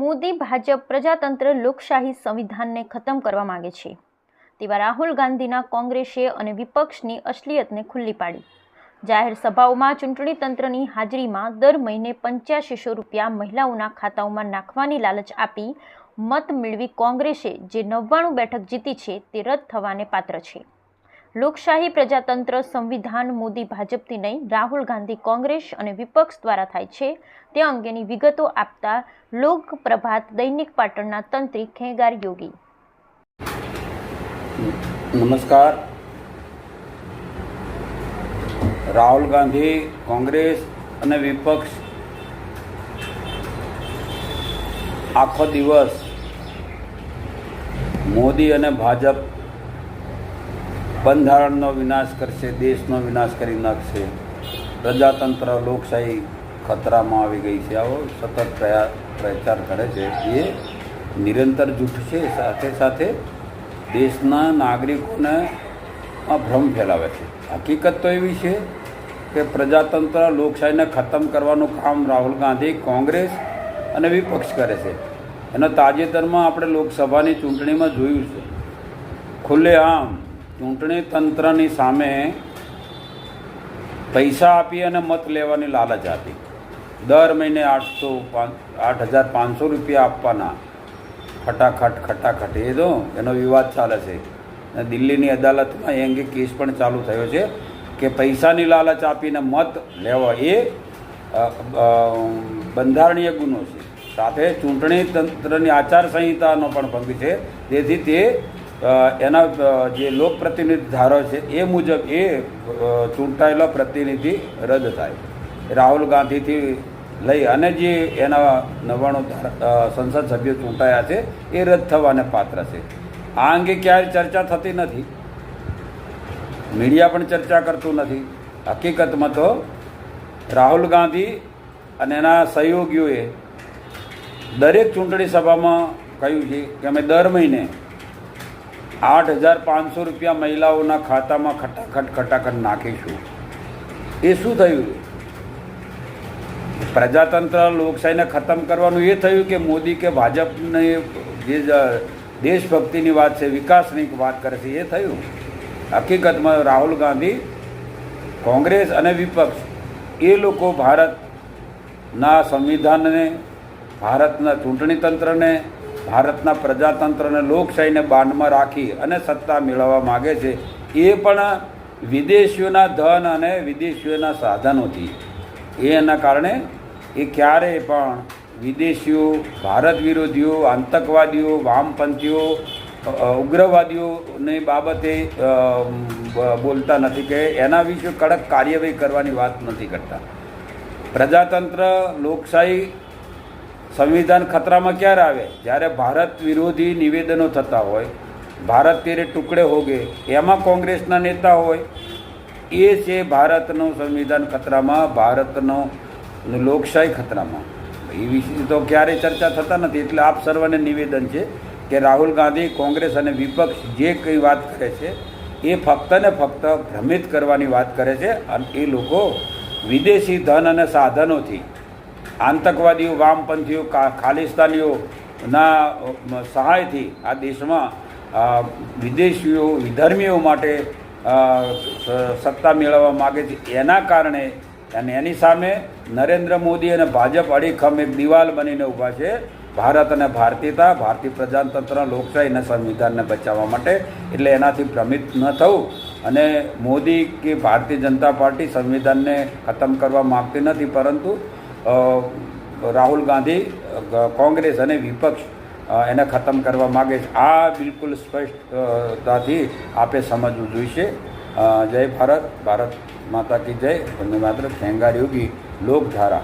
મોદી ભાજપ પ્રજાતંત્ર લોકશાહી સંવિધાનને ખતમ કરવા માંગે છે. તેવા રાહુલ ગાંધીના કોંગ્રેસે અને વિપક્ષની અસલિયતને ખુલ્લી પાડી. જાહેર સભાઓમાં ચૂંટણી તંત્રની હાજરીમાં દર મહિને પંચ્યાસીસો રૂપિયા મહિલાઓના ખાતાઓમાં નાખવાની લાલચ આપી મત મેળવી કોંગ્રેસે જે નવ્વાણું બેઠક જીતી છે તે રદ થવાને પાત્ર છે. લોકશાહી પ્રજાતંત્ર સંવિધાન મોદી ભાજપથી નહીં, રાહુલ ગાંધી કોંગ્રેસ અને વિપક્ષ દ્વારા થાય છે. તે અંગેની વિગતો આપતા લોક પ્રભાત દૈનિક પાટણના તંત્રી ખેગાર યોગી. નમસ્કાર. રાહુલ ગાંધી કોંગ્રેસ અને વિપક્ષ આખો દિવસ મોદી અને ભાજપ બંધારણનો વિનાશ કરશે, દેશનો વિનાશ કરી નાખશે. પ્રજાતંત્ર, લોકશાહી ખતરામાં આવી ગઈ છે. આવો સતત પ્રચાર કરે છે. એ નિરંતર જૂઠ છે સાથે સાથે દેશના નાગરિકોને ભ્રમ ફેલાવે છે. હકીકત તો એવી છે કે પ્રજાતંત્ર લોકશાહીને ખતમ કરવાનું કામ રાહુલ ગાંધી કોંગ્રેસ અને વિપક્ષ કરે છે. એના તાજેતરમાં આપણે લોકસભાની ચૂંટણીમાં જોયું છે. ખુલ્લેઆમ ચૂંટણી તંત્રની સામે પૈસા આપી અને મત લેવાની લાલચ આપી. દર મહિને આઠસો આઠ હજાર પાંચસો રૂપિયા આપવાના. ખટાખટ ખટાખટ. એ તો એનો વિવાદ ચાલે છે. અને દિલ્હીની અદાલતમાં એ અંગે કેસ પણ ચાલુ થયો છે કે પૈસાની લાલચ આપીને મત લેવા એ બંધારણીય ગુનો છે. સાથે ચૂંટણી તંત્રની આચારસંહિતાનો પણ ભંગ છે. તેથી તે એના જે લોકપ્રતિનિધિ ધારો છે, એ મુજબ એ ચૂંટાયેલો પ્રતિનિધિ રદ થાય. રાહુલ ગાંધીથી લઈ અને જે એના નવ્વાણું સંસદ સભ્યો ચૂંટાયા છે, એ રદ થવાને પાત્ર છે. આ અંગે ક્યાંય ચર્ચા થતી નથી. મીડિયા પણ ચર્ચા કરતું નથી. હકીકતમાં તો રાહુલ ગાંધી અને એના સહયોગીઓએ દરેક ચૂંટણી સભામાં કહ્યું છે કે અમે દર મહિને આઠ હજાર પાંચસો રૂપિયા મહિલાઓના ખાતામાં ખટાખટ ખટાખટ નાખીશું. એ શું થયું? પ્રજાતંત્ર લોકશાહીને ખતમ કરવાનું એ થયું કે મોદી કે ભાજપને જે દેશભક્તિની વાત છે, વિકાસની વાત કરે છે, એ થયું? હકીકતમાં રાહુલ ગાંધી, કોંગ્રેસ અને વિપક્ષ, એ લોકો ભારતના સંવિધાનને, ભારતના ચૂંટણી તંત્રને ભારતના પ્રજાતંત્રને લોકશાહીને બાંધમાં રાખી અને સત્તા મેળવવા માગે છે, એ પણ વિદેશીઓના ધન અને વિદેશીઓના સાધનોથી. એના કારણે એ ક્યારેય પણ વિદેશીઓ, ભારત વિરોધીઓ, આતંકવાદીઓ, વામપંથીઓ ઉગ્રવાદીઓની બાબતે બોલતા નથી કે એના વિશે કડક કાર્યવાહી કરવાની વાત નથી કરતા. પ્રજાતંત્ર, લોકશાહી સંવિધાન ખતરામાં ક્યારે આવે? જ્યારે ભારત વિરોધી નિવેદનો થતા હોય, ભારત તેરે ટુકડે હોગે, એમાં કોંગ્રેસના નેતા હોય. એ છે ભારતનું સંવિધાન ખતરામાં, ભારતનો લોકશાહી ખતરામાં. એ વિશે તો ક્યારેય ચર્ચા થતા નથી, એટલે આપ સર્વને નિવેદન છે કે રાહુલ ગાંધી કોંગ્રેસ અને વિપક્ષ જે કંઈ વાત કરે છે, એ ફક્ત ને ફક્ત ભ્રમિત કરવાની વાત કરે છે અને એ લોકો વિદેશી ધન અને સાધનોથી આતંકવાદીઓ, વામપંથીઓ ખાલિસ્તાનીઓના સહાયથી આ દેશમાં વિદેશીઓ, વિધર્મીઓ માટે સત્તા મેળવવા માગે છે. એના કારણે અને એની સામે નરેન્દ્ર મોદી અને ભાજપ અડીખમ એક દિવાલ બનીને ઊભા છે. ભારત અને ભારતીયતા, ભારતીય પ્રજાતંત્ર, લોકશાહી અને સંવિધાનને બચાવવા માટે. એટલે એનાથી ભ્રમિત ન થવું. અને મોદી કે ભારતીય જનતા પાર્ટી સંવિધાનને ખતમ કરવા માગતી નથી, પરંતુ રાહુલ ગાંધી કોંગ્રેસ અને વિપક્ષ એને ખતમ કરવા માગે છે. આ બિલકુલ સ્પષ્ટતાથી આપે સમજવું જોઈશે. જય ભારત ભારત માતા કી જય. વંદે માત્ર ખેંગાર યોગી, લોકધારા.